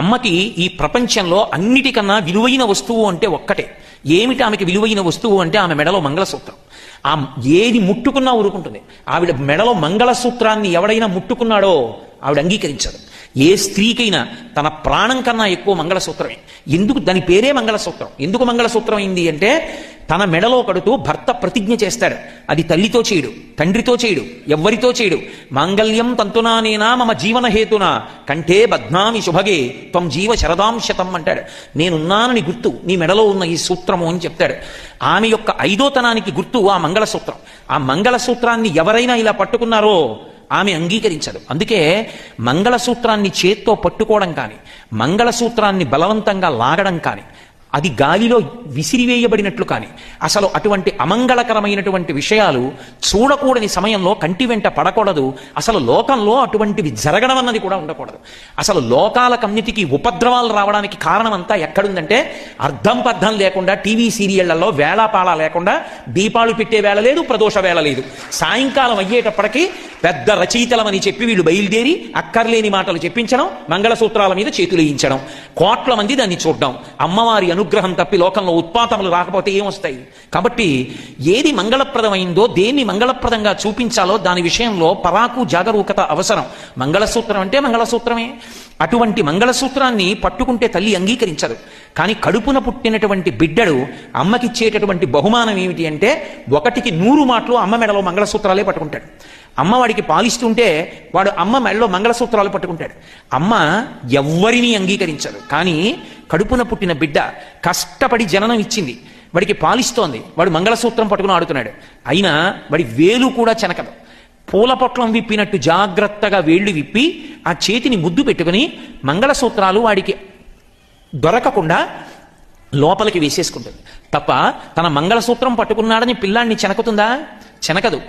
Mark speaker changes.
Speaker 1: అమ్మకి ఈ ప్రపంచంలో అన్నిటికన్నా విలువైన వస్తువు అంటే ఒక్కటే. ఏమిటి ఆమెకి విలువైన వస్తువు అంటే ఆమె మెడలో మంగళసూత్రం. ఆ ఏది ముట్టుకున్నా ఊరుకుంటుంది. ఆవిడ మెడలో మంగళసూత్రాన్ని ఎవడైనా ముట్టుకున్నాడో ఆవిడ అంగీకరించదు. ఏ స్త్రీకైనా తన ప్రాణం కన్నా ఎక్కువ మంగళసూత్రమే. ఎందుకు? దాని పేరే మంగళసూత్రం. ఎందుకు మంగళసూత్రం అయింది అంటే తన మెడలో కడుతూ భర్త ప్రతిజ్ఞ చేస్తాడు. అది తల్లితో చేయడు తండ్రితో చేయడు ఎవ్వరితో చేయడు. మాంగళ్యం తంతునానేనా మమ జీవన హేతున కంటే బధ్నామి శుభగే త్వం జీవ శరదాం శతం అంటాడు. నేనున్నానని గుర్తు నీ మెడలో ఉన్న ఈ సూత్రము అని చెప్తాడు. ఆమె యొక్క ఐదోతనానికి గుర్తు ఆ మంగళసూత్రం. ఆ మంగళసూత్రాన్ని ఎవరైనా ఇలా పట్టుకున్నారో ఆమె అంగీకరించదు. అందుకే మంగళసూత్రాన్ని చేత్తో పట్టుకోవడం కానీ మంగళసూత్రాన్ని బలవంతంగా లాగడం కానీ అది గాలిలో విసిరివేయబడినట్లు కానీ అసలు అటువంటి అమంగళకరమైనటువంటి విషయాలు చూడకూడని సమయంలో కంటి వెంట పడకూడదు. అసలు లోకంలో అటువంటివి జరగడం అన్నది కూడా ఉండకూడదు. అసలు లోకాల కమ్యూనిటీకి ఉపద్రవాలు రావడానికి కారణం అంతా ఎక్కడుందంటే అర్థం పర్థం లేకుండా టీవీ సీరియళ్ళలో వేళాపాళ లేకుండా దీపాలు పెట్టే వేళ లేదు ప్రదోష వేళ లేదు. సాయంకాలం అయ్యేటప్పటికీ పెద్ద రచయితలమని చెప్పి వీళ్ళు బయలుదేరి అక్కర్లేని మాటలు చెప్పించడం మంగళసూత్రాల మీద చేతులు వేయించడం. కోట్ల మంది దాన్ని చూడడం. అమ్మవారి అనుగ్రహం తప్పి లోకంలో ఉత్పాతములు రాకపోతే ఏమొస్తాయి? కాబట్టి ఏది మంగళప్రదమైందో దేన్ని మంగళప్రదంగా చూపించాలో దాని విషయంలో పరాకు జాగరూకత అవసరం. మంగళసూత్రం అంటే మంగళసూత్రమే. అటువంటి మంగళసూత్రాన్ని పట్టుకుంటే తల్లి అంగీకరించదు. కానీ కడుపున పుట్టినటువంటి బిడ్డడు అమ్మకిచ్చేటటువంటి బహుమానం ఏమిటి అంటే ఒకటికి నూరు మాటలు అమ్మ మెడలో మంగళసూత్రాలే పట్టుకుంటాడు. అమ్మ వాడికి పాలిస్తుంటే వాడు అమ్మ మెడలో మంగళసూత్రాలు పట్టుకుంటాడు. అమ్మ ఎవ్వరినీ అంగీకరించదు. కానీ కడుపున పుట్టిన బిడ్డ కష్టపడి జననం ఇచ్చింది. వాడికి పాలిస్తోంది. వాడు మంగళసూత్రం పట్టుకుని ఆడుతున్నాడు. అయినా వాడి వేలు కూడా చెనకదు. పూల పొట్లం విప్పినట్టు జాగ్రత్తగా వేళ్ళు విప్పి ఆ చేతిని ముద్దు పెట్టుకుని మంగళసూత్రాలు వాడికి దొరకకుండా లోపలికి వేసేసుకుంటుంది. తప్ప తన మంగళసూత్రం పట్టుకున్నాడని పిల్లాన్ని చెనకుతుందా? చెనకదు.